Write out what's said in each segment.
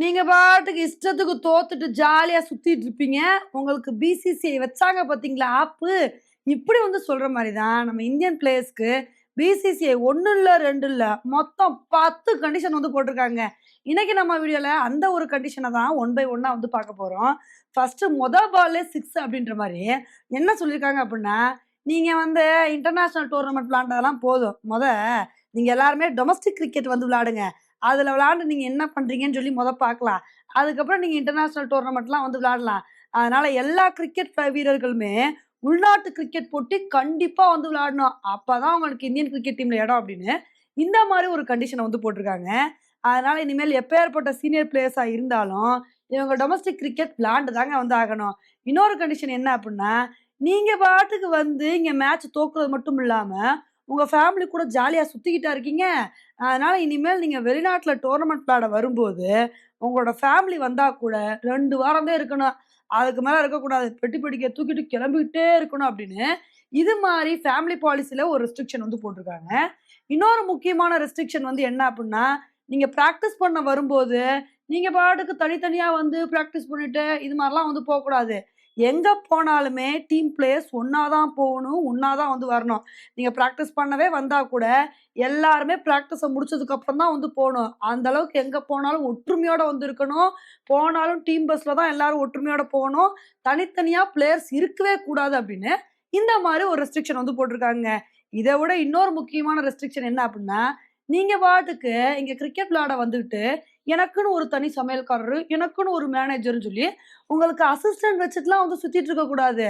நீங்க பாட்டுக்கு இஷ்டத்துக்கு தோத்துட்டு ஜாலியா சுத்திட்டு இருப்பீங்க. உங்களுக்கு பிசிசிஐ வச்சாங்க பாத்தீங்களா? ஆப்பு இப்படி வந்து சொல்ற மாதிரி தான் நம்ம இந்தியன் பிளேயர்ஸ்க்கு பிசிசிஐ ஒன்று இல்லை ரெண்டு இல்லை மொத்தம் பத்து கண்டிஷன் வந்து போட்டிருக்காங்க. இன்னைக்கு நம்ம வீடியோல அந்த ஒரு கண்டிஷனை தான் ஒன் பை ஒன்னா வந்து பார்க்க போறோம். ஃபர்ஸ்ட் முத பால்லே சிக்ஸ் அப்படின்ற மாதிரி என்ன சொல்லியிருக்காங்க அப்படின்னா நீங்க வந்து இன்டர்நேஷனல் டோர்னமெண்ட் விளாண்டதெல்லாம் போதும். முத நீங்க எல்லாருமே டொமஸ்டிக் கிரிக்கெட் வந்து விளாடுங்க அதில் விளாண்டு நீங்கள் என்ன பண்ணுறீங்கன்னு சொல்லி முத பார்க்கலாம் அதுக்கப்புறம் நீங்கள் இன்டர்நேஷ்னல் டோர்னமெண்ட்லாம் வந்து விளாடலாம் அதனால் எல்லா கிரிக்கெட் வீரர்களுமே உள்நாட்டு கிரிக்கெட் போட்டி கண்டிப்பாக வந்து விளாடணும் அப்போ தான் அவங்களுக்கு இந்தியன் கிரிக்கெட் டீமில் இடம் அப்படின்னு இந்த மாதிரி ஒரு கண்டிஷனை வந்து போட்டிருக்காங்க. அதனால் இனிமேல் எப்பேற்பட்ட சீனியர் பிளேயர்ஸாக இருந்தாலும் இவங்க டொமஸ்டிக் கிரிக்கெட் விளாண்டு தாங்க வந்து ஆகணும். இன்னொரு கண்டிஷன் என்ன அப்படின்னா நீங்கள் பாட்டுக்கு வந்து இங்கே மேட்ச் தோக்குறது மட்டும் இல்லாமல் உங்கள் ஃபேமிலி கூட ஜாலியாக சுற்றிக்கிட்டா இருக்கீங்க. அதனால் இனிமேல் நீங்கள் வெளிநாட்டில் டோர்னமெண்ட் விளையாட வரும்போது உங்களோட ஃபேமிலி வந்தால் கூட ரெண்டு வாரம் தான் இருக்கணும். அதுக்கு மேலே இருக்கக்கூடாது. பெட்டி பெட்டிக்க தூக்கிட்டு கிளம்பிக்கிட்டே இருக்கணும் அப்படின்னு. இது மாதிரி ஃபேமிலி பாலிசியில் ஒரு ரெஸ்ட்ரிக்ஷன் வந்து போட்டிருக்காங்க. இன்னொரு முக்கியமான ரெஸ்ட்ரிக்ஷன் வந்து என்ன அப்படின்னா நீங்கள் ப்ராக்டிஸ் பண்ண வரும்போது நீங்கள் பாட்டுக்கு தனித்தனியாக வந்து ப்ராக்டிஸ் பண்ணிட்டு இது மாதிரிலாம் வந்து போகக்கூடாது. எங்கே போனாலுமே டீம் பிளேயர்ஸ் ஒன்றா தான் போகணும் ஒன்றா தான் வந்து வரணும். நீங்கள் ப்ராக்டிஸ் பண்ணவே வந்தால் கூட எல்லாருமே ப்ராக்டிஸை முடிச்சதுக்கப்புறம் தான் வந்து போகணும். அந்த அளவுக்கு எங்கே போனாலும் ஒற்றுமையோட வந்து இருக்கணும். போனாலும் டீம் பஸ்ஸில் தான் எல்லாரும் ஒற்றுமையோட போகணும். தனித்தனியாக பிளேயர்ஸ் இருக்கவே கூடாது அப்படின்னு இந்த மாதிரி ஒரு ரெஸ்ட்ரிக்ஷன் வந்து போட்டிருக்காங்க. இதை விட இன்னொரு முக்கியமான ரெஸ்ட்ரிக்ஷன் என்ன அப்படின்னா நீங்க பாட்டுக்கு இங்க கிரிக்கெட் விளையாட வந்துகிட்டு எனக்குன்னு ஒரு தனி சமையல்காரர் எனக்குன்னு ஒரு மேனேஜர்னு சொல்லி உங்களுக்கு அசிஸ்டன்ட் வச்சுட்டுலாம் வந்து சுத்திட்டு இருக்க கூடாது.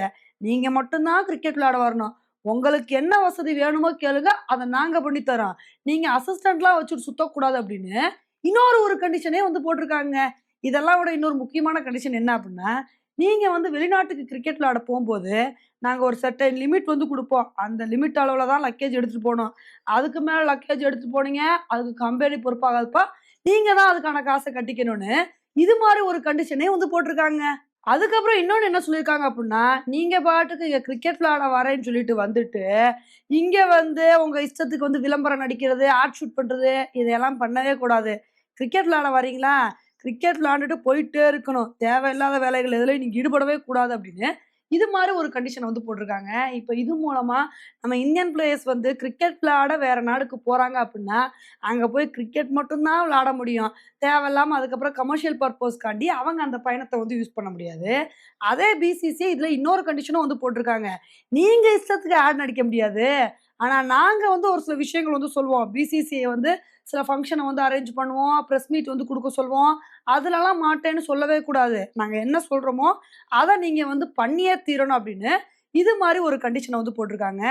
நீங்க மட்டும்தான் கிரிக்கெட் விளையாட வரணும். உங்களுக்கு என்ன வசதி வேணுமோ கேளுங்க அதை நாங்க பண்ணி தரோம் நீங்க அசிஸ்டன்ட்லாம் வச்சுட்டு சுத்தக்கூடாது அப்படின்னு இன்னொரு ஒரு கண்டிஷனே வந்து போட்டிருக்காங்க. இதெல்லாம் விட இன்னொரு முக்கியமான கண்டிஷன் என்ன அப்படின்னா நீங்கள் வந்து வெளிநாட்டுக்கு கிரிக்கெட் விளாட போகும்போது நாங்கள் ஒரு செட்டன் லிமிட் வந்து கொடுப்போம். அந்த லிமிட் அளவில் தான் லக்கேஜ் எடுத்துகிட்டு போகணும். அதுக்கு மேலே லக்கேஜ் எடுத்து போனீங்க அதுக்கு கம்பெனி பொறுப்பாகாதுப்பா நீங்கள் தான் அதுக்கான காசை கட்டிக்கணும்னு இது மாதிரி ஒரு கண்டிஷனே வந்து போட்டிருக்காங்க. அதுக்கப்புறம் இன்னொன்று என்ன சொல்லியிருக்காங்க அப்படின்னா நீங்கள் பாட்டுக்கு இங்கே கிரிக்கெட் விளாட வரேன்னு சொல்லிட்டு வந்துட்டு இங்கே வந்து உங்கள் இஷ்டத்துக்கு வந்து விளம்பரம் நடிக்கிறது ஆர்ட் ஷூட் பண்ணுறது இதெல்லாம் பண்ணவே கூடாது. கிரிக்கெட் விளாட வரீங்களா கிரிக்கெட் விளாண்டுட்டு போயிட்டே இருக்கணும். தேவையில்லாத வேலைகள் எதுல நீங்க ஈடுபடவே கூடாது அப்படின்னு இது மாதிரி ஒரு கண்டிஷன் வந்து போட்டிருக்காங்க. இப்போ இது மூலமா நம்ம இந்தியன் பிளேயர்ஸ் வந்து கிரிக்கெட் விளையாட வேற நாடுக்கு போறாங்க அப்படின்னா அங்க போய் கிரிக்கெட் மட்டும்தான் விளையாட முடியும். தேவையில்லாம அதுக்கப்புறம் கமர்ஷியல் பர்பஸ்க்காண்டி அவங்க அந்த பயணத்தை வந்து யூஸ் பண்ண முடியாது. அதே பிசிசி இதுல இன்னொரு கண்டிஷனும் வந்து போட்டிருக்காங்க. நீங்க இஷ்டத்துக்கு ஆட் நடிக்க முடியாது. ஆனா நாங்க வந்து ஒரு சில விஷயங்கள் வந்து சொல்லுவோம் பிசிசிஐ வந்து சில ஃபங்க்ஷனை வந்து அரேஞ்ச் பண்ணுவோம். ப்ரெஸ் மீட் வந்து கொடுக்க சொல்லுவோம் அதுலலாம் மாட்டேன்னு சொல்லவே கூடாது. நாங்கள் என்ன சொல்கிறோமோ அதை நீங்கள் வந்து பண்ணியே தீரணும் அப்படின்னு இது மாதிரி ஒரு கண்டிஷனை வந்து போட்டிருக்காங்க.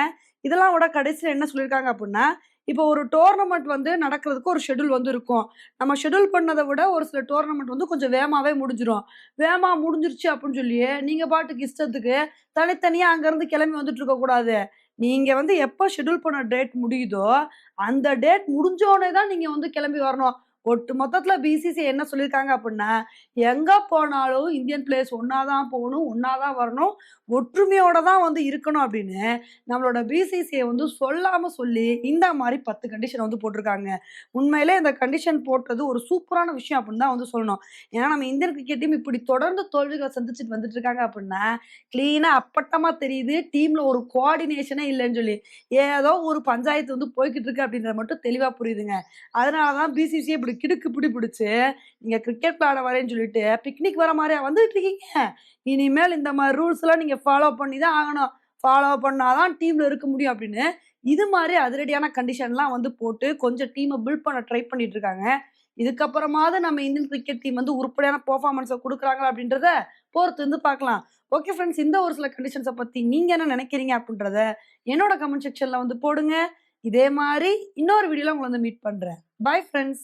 இதெல்லாம் விட கடைசியில் என்ன சொல்லியிருக்காங்க அப்படின்னா இப்போ ஒரு டோர்னமெண்ட் வந்து நடக்கிறதுக்கு ஒரு ஷெடியூல் வந்து இருக்கும். நம்ம ஷெடியூல் பண்ணதை விட ஒரு சில டோர்னமெண்ட் வந்து கொஞ்சம் வேகமாகவே முடிஞ்சிடும் வேகமாக முடிஞ்சிருச்சு அப்படின்னு சொல்லி நீங்கள் பாட்டுக்கு இஷ்டத்துக்கு தனித்தனியாக அங்கேருந்து கிளம்பி வந்துட்டு இருக்கக்கூடாது. நீங்கள் வந்து எப்போ ஷெட்யூல் பண்ண டேட் முடியுதோ அந்த டேட் முடிஞ்சோடனே தான் நீங்கள் வந்து கிளம்பி வரணும். ஒட்டு மொத்தத்தில் பிசிசி என்ன சொல்லியிருக்காங்க அப்படின்னா எங்கே போனாலும் இந்தியன் பிளேயர்ஸ் ஒன்றா தான் போகணும் ஒன்றா தான் வரணும் ஒற்றுமையோட தான் வந்து இருக்கணும் அப்படின்னு நம்மளோட பிசிசியை வந்து சொல்லாமல் சொல்லி இந்த மாதிரி பத்து கண்டிஷன் வந்து போட்டிருக்காங்க. உண்மையிலே இந்த கண்டிஷன் போட்டது ஒரு சூப்பரான விஷயம் அப்படின்னு தான் வந்து சொல்லணும். ஏன்னா நம்ம இந்தியன் கிரிக்கெட் டீம் இப்படி தொடர்ந்து தோல்விகளை சந்திச்சுட்டு வந்துட்டு இருக்காங்க அப்படின்னா க்ளீனாக அப்பட்டமாக தெரியுது டீமில் ஒரு கோஆர்டினேஷனே இல்லைன்னு சொல்லி ஏதோ ஒரு பஞ்சாயத்து வந்து போய்கிட்டு இருக்கு அப்படின்றது மட்டும் தெளிவாக புரியுதுங்க. அதனால தான் பிசிசியை இப்படி கிடுக்கு பிடி பிடிச்சி நீங்கள் கிரிக்கெட் விளாட வரேன்னு சொல்லிட்டு பிக்னிக் வர மாதிரியா வந்துட்டு இருக்கீங்க? இனிமேல் இந்த மாதிரி ரூல்ஸ்லாம் நீங்கள் ஃபாலோ பண்ணி தான் ஆகணும். ஃபாலோ பண்ணாதான் டீமில் இருக்க முடியும் அப்படின்னு இது மாதிரி அதிரடியான கண்டிஷன்லாம் வந்து போட்டு கொஞ்சம் டீமை பில்ட் பண்ண ட்ரை பண்ணிட்டு இருக்காங்க. இதுக்கப்புறமாவது நம்ம இந்தியன் கிரிக்கெட் டீம் வந்து உருப்படியான பர்ஃபார்மன்ஸை கொடுக்குறாங்களா அப்படின்றத பொறுத்து வந்து பார்க்கலாம். ஓகே ஃப்ரெண்ட்ஸ் இந்த ஒரு சில கண்டிஷன்ஸை பற்றி நீங்கள் என்ன நினைக்கிறீங்க அப்படின்றத என்னோட கமெண்ட் செக்ஷனில் வந்து போடுங்க. இதே மாதிரி இன்னொரு வீடியோவில் உங்களை வந்து மீட் பண்ணுறேன் பாய் ஃப்ரெண்ட்ஸ்